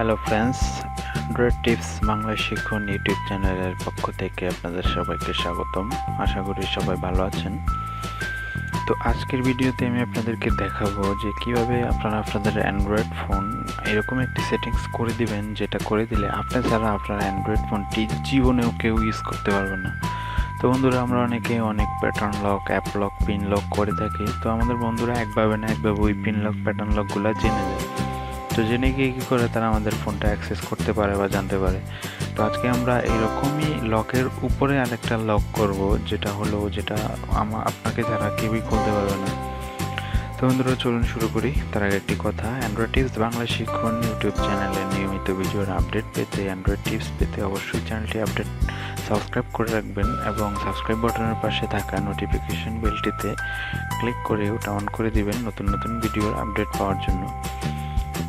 Hello friends android tips Bangla শিক্ষণ YouTube চ্যানেলের পক্ষ থেকে আপনাদের সবাইকে স্বাগতম। আশা করি সবাই ভালো আছেন। তো আজকের ভিডিওতে আমি আপনাদেরকে দেখাবো যে কীভাবে আপনারা আপনাদের অ্যান্ড্রয়েড ফোন এরকম একটি সেটিংস করে দিবেন, যেটা করে দিলে আপনি ছাড়া আপনার অ্যান্ড্রয়েড ফোনটি জীবনেও কেউ ইউজ করতে পারবে না। তো বন্ধুরা, আমরা অনেকে অনেক pattern lock app lock pin lock করে থাকি। তো আমাদের বন্ধুরা একভাবে না একভাবে ওই পিন লক প্যাটার্ন লকগুলো জেনে যায় তো জেনে গিয়ে কী করে তারা আমাদের ফোনটা অ্যাক্সেস করতে পারে বা জানতে পারে? তো আজকে আমরা এরকমই লকের উপরে আরেকটা লক করব, যেটা হলো যেটা আমা, আপনাকে যারা কেউই খুলতে পারবে না। তো বন্ধুরা, চলুন শুরু করি। তার আগে একটি কথা অ্যান্ড্রয়েড টিপস বাংলা শিক্ষণ ইউটিউব চ্যানেলে নিয়মিত ভিডিওর আপডেট পেতে অ্যান্ড্রয়েড টিপস পেতে অবশ্যই চ্যানেলটি আপডেট সাবস্ক্রাইব করে রাখবেন এবং সাবস্ক্রাইব বাটনের পাশে থাকা নোটিফিকেশন বেলটিতে ক্লিক করে ওটা অন করে দিবেন নতুন নতুন ভিডিওর আপডেট পাওয়ার জন্য।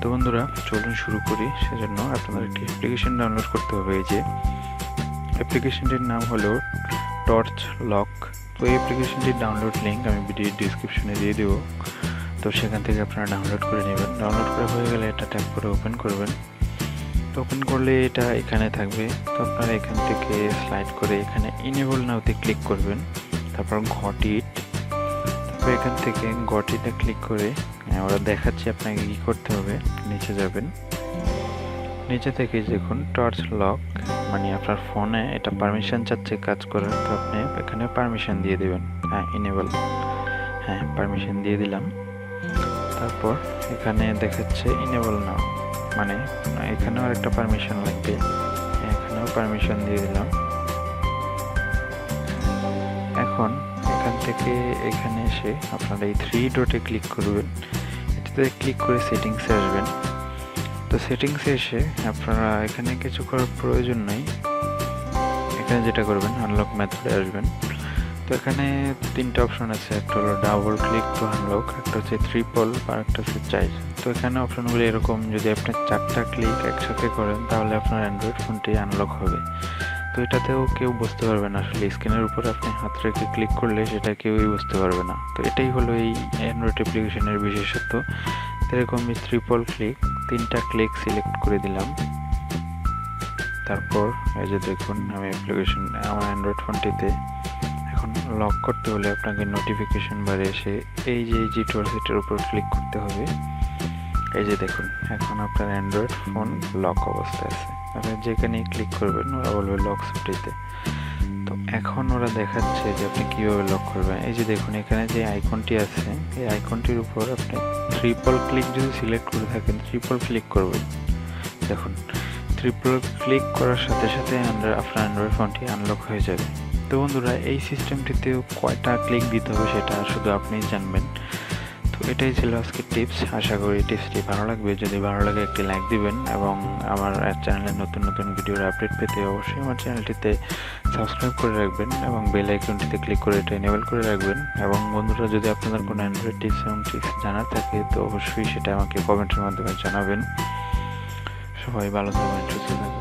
তো বন্ধুরা, চলুন শুরু করি সেজন্য আপনাদের একটি অ্যাপ্লিকেশন ডাউনলোড করতে হবে। এই যে অ্যাপ্লিকেশনটির নাম হলো টর্চ লক তো এই অ্যাপ্লিকেশনটির ডাউনলোড লিঙ্ক আমি ভিডিওর ডিসক্রিপশনে দিয়ে দেবো। তো সেখান থেকে আপনারা ডাউনলোড করে নেবেন। ডাউনলোড করা হয়ে গেলে এটা ট্যাপ করে ওপেন করবেন। তো ওপেন করলে এটা এখানে থাকবে। তো আপনারা এখান থেকে স্লাইড করে এখানে ইনেবল নাওতে ক্লিক করবেন। তারপর ঘটিট তারপর এখান থেকে গটিটা ক্লিক করে ওরা দেখাচ্ছে আপনাকে কি করতে হবে। নিচে যাবেন। নিচে থেকে দেখুন টর্চ লক মানে আপনার ফোনে এটা পারমিশন চাচ্ছে কাজ করার তো আপনি এখানে পারমিশন দিয়ে দেবেন। হ্যাঁ ইনেবল হ্যাঁ পারমিশন দিয়ে দিলাম। তারপর এখানে দেখাচ্ছে ইনেবল নাও মানে এখানেও একটা পারমিশন লাগবে। হ্যাঁ, এখানেও পারমিশন দিয়ে দিলাম। এখান থেকে এখানে এসে আপনারা এই থ্রি ডটে ক্লিক করবেন। এটাতে ক্লিক করে সেটিংসে আসবেন। তো সেটিংসে এসে আপনারা এখানে কিছু করার প্রয়োজন নেই। এখানে যেটা করবেন আনলক মেথডে আসবেন। তো এখানে তিনটা অপশন আছে। একটা হলো ডাবল ক্লিক টু আনলক একটা হচ্ছে ট্রিপল আর একটা হচ্ছে চাইজ তো এখানে অপশনগুলো এরকম, যদি আপনি চারটা ক্লিক একসাথে করেন, তাহলে আপনার অ্যান্ড্রয়েড ফোনটি আনলক হবে। এটাতেও কেউ বুঝতে পারবে না। আসলে স্ক্রিনের উপরে আপনি হাত রেখে ক্লিক করলে সেটা কেউই বুঝতে পারবে না। তো এটাই হলো এই অ্যান্ড্রয়েড অ্যাপ্লিকেশনের বিশেষত্ব। এরকম ট্রিপল ক্লিক তিনটা ক্লিক সিলেক্ট করে দিলাম। তারপর এই যে দেখুন, আমি অ্যাপ্লিকেশন আমার অ্যান্ড্রয়েড ফোনটিতে এখন লক করতে হলে আপনাকে নোটিফিকেশন বারে এসে এই যে জি টোর সেটের উপর ক্লিক করতে হবে। এই যে দেখুন, এখন আপনার অ্যান্ড্রয়েড ফোন লক অবস্থায় আছে। আপনি যেখানেই ক্লিক করবেন, ওরা বলবে লক সুটিতে তো এখন ওরা দেখাচ্ছে যে আপনি কীভাবে লক করবেন। এই যে দেখুন, এখানে যে আইকনটি আছে, এই আইকনটির উপর আপনি ট্রিপল ক্লিক যদি সিলেক্ট করে থাকেন ট্রিপল ক্লিক করবেন। দেখুন ট্রিপল ক্লিক করার সাথে সাথে আপনার অ্যান্ড্রয়েড ফোনটি আনলক হয়ে যাবে। তো বন্ধুরা, এই সিস্টেমটিতেও কয়টা ক্লিক দিতে হবে সেটা শুধু আপনিই জানবেন। এটাই ছিল আজকের টিপস আশা করি টিপসটি ভালো লাগবে। যদি ভালো লাগে একটি লাইক দিবেন এবং আমার চ্যানেলে নতুন নতুন ভিডিওর আপডেট পেতে অবশ্যই আমার চ্যানেলটিতে সাবস্ক্রাইব করে রাখবেন এবং বেল আইকনটিতে ক্লিক করে এটা এনেবল করে রাখবেন। এবং বন্ধুরা, যদি আপনাদের কোনো অ্যান্ড্রয়েড টিপস এবং টিপস জানার থাকে, তো অবশ্যই সেটা আমাকে কমেন্টের মাধ্যমে জানাবেন। সবাই ভালো থাকবেন, সুস্থ থাকবেন।